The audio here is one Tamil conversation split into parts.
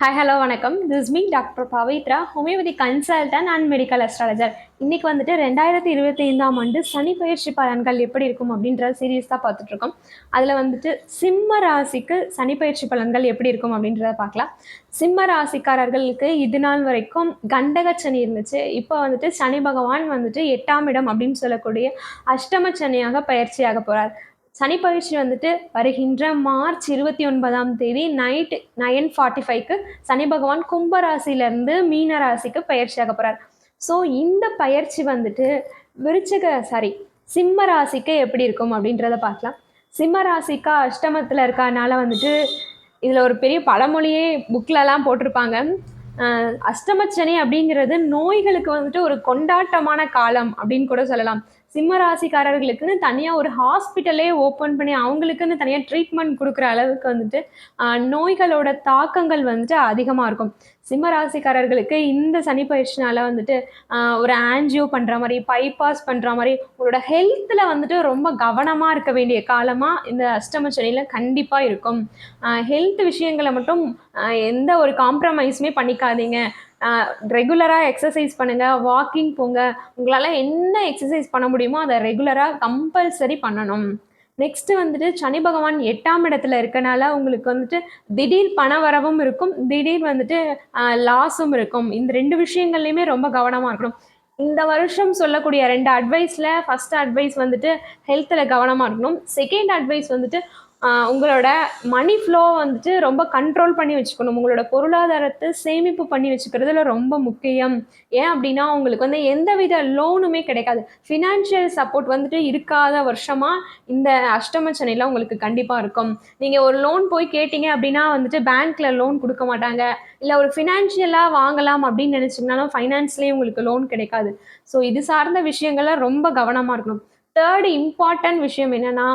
ஹாய் ஹலோ வணக்கம். This me doctor Pavithra homeopathy consultant and medical astrologer இன்னைக்கு வந்துட்டு ரெண்டாயிரத்தி இருபத்தி ஐந்தாம் ஆண்டு சனி பயிற்சி பலன்கள் எப்படி இருக்கும் அப்படின்ற சீரியஸ் தான் பார்த்துட்டு இருக்கோம் அதில் வந்துட்டு சிம்ம ராசிக்கு சனி பயிற்சி பலன்கள் எப்படி இருக்கும் அப்படின்றத பார்க்கலாம். சிம்ம ராசிக்காரர்களுக்கு இது நாள் வரைக்கும் கண்டக சனி இருந்துச்சு. இப்போ வந்துட்டு சனி பகவான் வந்துட்டு எட்டாம் இடம் அப்படின்னு சொல்லக்கூடிய அஷ்டம சனியாக பயிற்சியாக போகிறார் சனி பயிற்சி வந்துட்டு வருகின்ற மார்ச் இருபத்தி ஒன்பதாம் தேதி நைட் நைன் ஃபார்ட்டி ஃபைவ்க்கு சனி பகவான் கும்பராசிலேருந்து மீன ராசிக்கு பயிற்சியாக போகிறார் ஸோ இந்த பயிற்சி வந்துட்டு விருச்சக சாரி சிம்ம ராசிக்கு எப்படி இருக்கும் அப்படின்றத பார்க்கலாம். சிம்ம ராசிக்கா அஷ்டமத்தில் இருக்கனால வந்துட்டு இதில் ஒரு பெரிய பழமொழியே புக்கிலலாம் போட்டிருப்பாங்க. அஷ்டமச்சனி அப்படிங்கிறது நோய்களுக்கு வந்துட்டு ஒரு கொண்டாட்டமான காலம் அப்படின்னு கூட சொல்லலாம். சிம்ம ராசிக்காரர்களுக்குன்னு தனியாக ஒரு ஹாஸ்பிட்டலே ஓப்பன் பண்ணி அவங்களுக்குன்னு தனியாக ட்ரீட்மெண்ட் கொடுக்குற அளவுக்கு வந்துட்டு நோய்களோட தாக்கங்கள் வந்துட்டு அதிகமாக இருக்கும். சிம்ம ராசிக்காரர்களுக்கு இந்த சனி பயிற்சினால வந்துட்டு ஒரு ஆன்ஜியோ பண்ணுற மாதிரி பைபாஸ் பண்ணுற மாதிரி உங்களோட ஹெல்த்தில் வந்துட்டு ரொம்ப கவனமாக இருக்க வேண்டிய காலமாக இந்த அஷ்டம சனியில் கண்டிப்பாக இருக்கும். ஹெல்த் விஷயங்களை மட்டும் எந்த ஒரு காம்ப்ரமைஸுமே பண்ணிக்காதீங்க. ரெகுலராக எக்ஸசைஸ் பண்ணுங்கள் வாக்கிங் போங்க. உங்களால் என்ன எக்ஸசைஸ் பண்ண முடியுமோ அதை ரெகுலராக கம்பல்சரி பண்ணணும். நெக்ஸ்ட்டு வந்துட்டு சனி பகவான் எட்டாம் இடத்துல இருக்கனால உங்களுக்கு வந்துட்டு திடீர் பண வரவும் இருக்கும் திடீர் வந்துட்டு லாஸும் இருக்கும். இந்த ரெண்டு விஷயங்கள்லையுமே ரொம்ப கவனமாக இருக்கணும். இந்த வருஷம் சொல்லக்கூடிய ரெண்டு அட்வைஸில் ஃபஸ்ட் அட்வைஸ் வந்துட்டு ஹெல்த்தில் கவனமாக இருக்கணும். செகண்ட் அட்வைஸ் வந்துட்டு உங்களோட மணி ஃப்ளோ வந்துட்டு ரொம்ப கண்ட்ரோல் பண்ணி வச்சுக்கணும். உங்களோட பொருளாதாரத்தை சேமிப்பு பண்ணி வச்சுக்கிறதுல ரொம்ப முக்கியம். ஏன் அப்படின்னா உங்களுக்கு வந்து எந்த வித லோனுமே கிடைக்காது. ஃபினான்ஷியல் சப்போர்ட் வந்துட்டு இருக்காத வருஷமாக இந்த அஷ்டம சென்னையில் உங்களுக்கு கண்டிப்பாக இருக்கும். நீங்கள் ஒரு லோன் போய் கேட்டீங்க அப்படின்னா வந்துட்டு பேங்க்ல லோன் கொடுக்க மாட்டாங்க. இல்லை ஒரு ஃபினான்ஷியலாக வாங்கலாம் அப்படின்னு நினச்சிங்கனாலும் ஃபைனான்ஸ்லேயும் உங்களுக்கு லோன் கிடைக்காது. ஸோ இது சார்ந்த விஷயங்கள்லாம் ரொம்ப கவனமாக இருக்கணும். தேர்ட் இம்பார்ட்டன்ட் விஷயம் என்னன்னா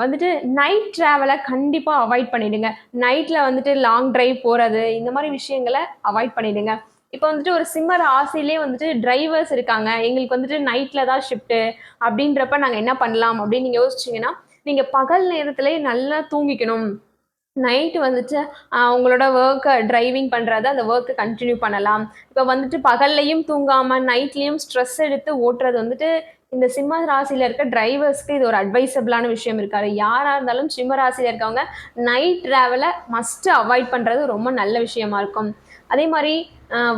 வந்துட்டு நைட் ட்ராவலை கண்டிப்பாக அவாய்ட் பண்ணிடுங்க. நைட்டில் வந்துட்டு லாங் டிரைவ் போகிறது இந்த மாதிரி விஷயங்களை அவாய்ட் பண்ணிடுங்க. இப்போ வந்துட்டு ஒரு சிம்மர் ஆசையிலே வந்துட்டு டிரைவர்ஸ் இருக்காங்க. எங்களுக்கு வந்துட்டு நைட்டில் தான் ஷிஃப்ட்டு அப்படின்றப்ப நாங்கள் என்ன பண்ணலாம் அப்படின்னு நீங்கள் யோசிச்சிங்கன்னா நீங்கள் பகல் நேரத்துலேயே நல்லா தூங்கிக்கணும். நைட்டு வந்துட்டு உங்களோட ஒர்க்கை டிரைவிங் பண்ணுறதை அந்த ஒர்க்கை கண்டினியூ பண்ணலாம். இப்போ வந்துட்டு பகல்லையும் தூங்காமல் நைட்லேயும் ஸ்ட்ரெஸ் எடுத்து ஓட்டுறது வந்துட்டு இந்த சிம்ம ராசியில் இருக்க டிரைவர்ஸ்க்கு இது ஒரு அட்வைசபிளான விஷயம் இருக்காரு. யாராக இருந்தாலும் சிம்ம ராசியில் இருக்கவங்க நைட் ட்ராவலை மஸ்ட்டு அவாய்ட் பண்ணுறது ரொம்ப நல்ல விஷயமா இருக்கும். அதே மாதிரி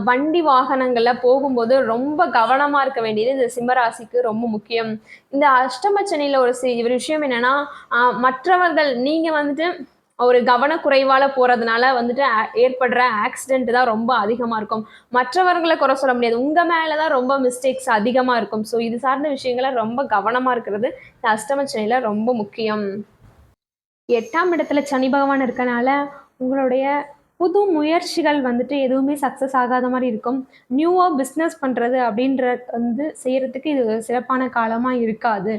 வண்டி வாகனங்களில் போகும்போது ரொம்ப கவனமாக இருக்க வேண்டியது இந்த சிம்மராசிக்கு ரொம்ப முக்கியம். இந்த அஷ்டமச்சனியில் ஒரு சி ஒரு விஷயம் என்னென்னா மற்றவர்கள் நீங்கள் வந்துட்டு ஒரு கவனக்குறைவால் போகிறதுனால வந்துட்டு ஏற்படுற ஆக்சிடென்ட் தான் ரொம்ப அதிகமாக இருக்கும். மற்றவர்களை குறை சொல்ல முடியாது. உங்கள் மேலே தான் ரொம்ப மிஸ்டேக்ஸ் அதிகமாக இருக்கும். ஸோ இது சார்ந்த விஷயங்களை ரொம்ப கவனமாக இருக்கிறது இந்த அஷ்டம சனியில் ரொம்ப முக்கியம். எட்டாம் இடத்துல சனி பகவான் இருக்கனால உங்களுடைய புது முயற்சிகள் வந்துட்டு எதுவுமே சக்ஸஸ் ஆகாத மாதிரி இருக்கும். நியூவாக பிஸ்னஸ் பண்ணுறது அப்படின்ற வந்து செய்கிறதுக்கு இது சிறப்பான காலமாக இருக்காது.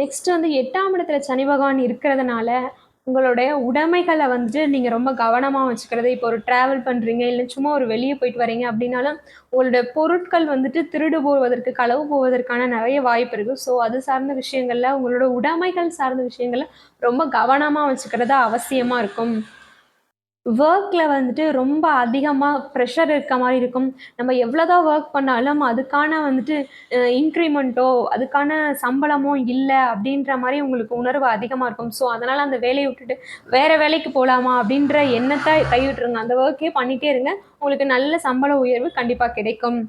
நெக்ஸ்ட் வந்து எட்டாம் இடத்துல சனி பகவான் இருக்கிறதுனால உங்களுடைய உடைமைகளை வந்துட்டு நீங்கள் ரொம்ப கவனமாக வச்சுக்கிறது இப்போ ஒரு ட்ராவல் பண்ணுறீங்க இல்லை சும்மா ஒரு வெளியே போயிட்டு வரீங்க அப்படின்னாலும் உங்களுடைய பொருட்கள் வந்துட்டு திருடு போவதற்கு களவு போவதற்கான நிறைய வாய்ப்பு இருக்குது ஸோ அது சார்ந்த விஷயங்களில் உங்களோட உடைமைகள் சார்ந்த விஷயங்களை ரொம்ப கவனமாக வச்சுக்கிறது அவசியமாக இருக்கும். ஒர்க்கில் வந்துட்டு ரொம்ப அதிகமாக ப்ரெஷர் இருக்க மாதிரி இருக்கும். நம்ம எவ்வளோதான் ஒர்க் பண்ணாலும் அதுக்கான வந்துட்டு இன்க்ரிமெண்ட்டோ அதுக்கான சம்பளமோ இல்லை அப்படின்ற மாதிரி உங்களுக்கு உணர்வு அதிகமாக இருக்கும். ஸோ அதனால் அந்த வேலையை விட்டுட்டு வேறு வேலைக்கு போகலாமா அப்படின்ற எண்ணத்தை கைவிட்டுருங்க. அந்த ஒர்க்கே பண்ணிகிட்டே இருங்க. உங்களுக்கு நல்ல சம்பள உயர்வு கண்டிப்பாக கிடைக்கும்.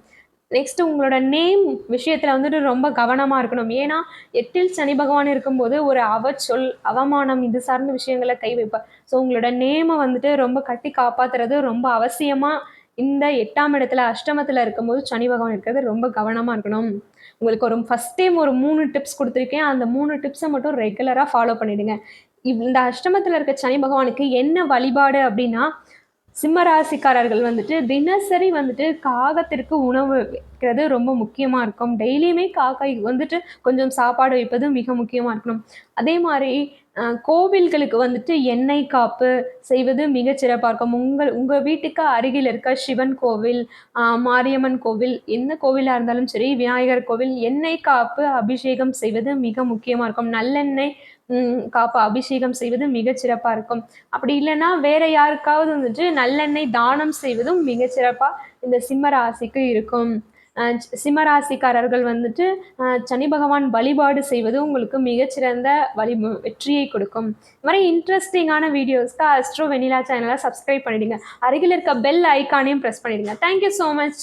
நெக்ஸ்ட் உங்களோட நேம் விஷயத்தில் வந்துட்டு ரொம்ப கவனமாக இருக்கணும். ஏன்னா எட்டில் சனி பகவான் இருக்கும்போது ஒரு அவச்சொல் அவமானம் இது சார்ந்த விஷயங்களை கை வைப்பார் ஸோ உங்களோட நேமை வந்துட்டு ரொம்ப கட்டி காப்பாத்துறது ரொம்ப அவசியமாக இந்த எட்டாம் இடத்துல அஷ்டமத்தில் இருக்கும்போது சனி பகவான் இருக்கிறது ரொம்ப கவனமாக இருக்கணும். உங்களுக்கு ஒரு ஃபஸ்ட் டைம் ஒரு மூணு டிப்ஸ் கொடுத்துருக்கேன். அந்த மூணு டிப்ஸை மட்டும் ரெகுலராக ஃபாலோ பண்ணிடுங்க. இவ்- இந்த அஷ்டமத்தில் இருக்க சனி பகவானுக்கு என்ன வழிபாடு அப்படின்னா சிம்ம ராசிக்காரர்கள் வந்துட்டு தினசரி வந்துட்டு காகத்திற்கு உணவு வைக்கிறது ரொம்ப முக்கியமாக இருக்கும். டெய்லியுமே காக்காய் வந்துட்டு கொஞ்சம் சாப்பாடு வைப்பது மிக முக்கியமாக இருக்கணும். அதே மாதிரி கோவில்களுக்கு வந்துட்டு எண்ணெய் காப்பு செய்வது மிக சிறப்பாக இருக்கும். உங்கள் உங்கள் வீட்டுக்கு அருகில் இருக்க சிவன் கோவில் மாரியம்மன் கோவில் எந்த கோவிலாக இருந்தாலும் சரி விநாயகர் கோவில் எண்ணெய் காப்பு அபிஷேகம் செய்வது மிக முக்கியமாக இருக்கும். நல்லெண்ணெய் காப்பு அபிஷேகம் செய்வது மிகச்சிறப்பாக இருக்கும். அப்படி இல்லைன்னா வேற யாருக்காவது வந்துட்டு நல்லெண்ணெய் தானம் செய்வதும் மிகச்சிறப்பாக இந்த சிம்ம ராசிக்கு இருக்கும். அஹ் சிம்ம ராசிக்காரர்கள் வந்துட்டு சனி பகவான் வழிபாடு செய்வது உங்களுக்கு மிகச்சிறந்த வழி வெற்றியை கொடுக்கும். இது மாதிரி இன்ட்ரெஸ்டிங்கான வீடியோஸ்க்கு அஸ்ட்ரோ வெனிலா சேனலை சப்ஸ்கிரைப் பண்ணிடுங்க. அருகில் இருக்க பெல் ஐக்கானையும் ப்ரெஸ் பண்ணிடுங்க. Thank you so much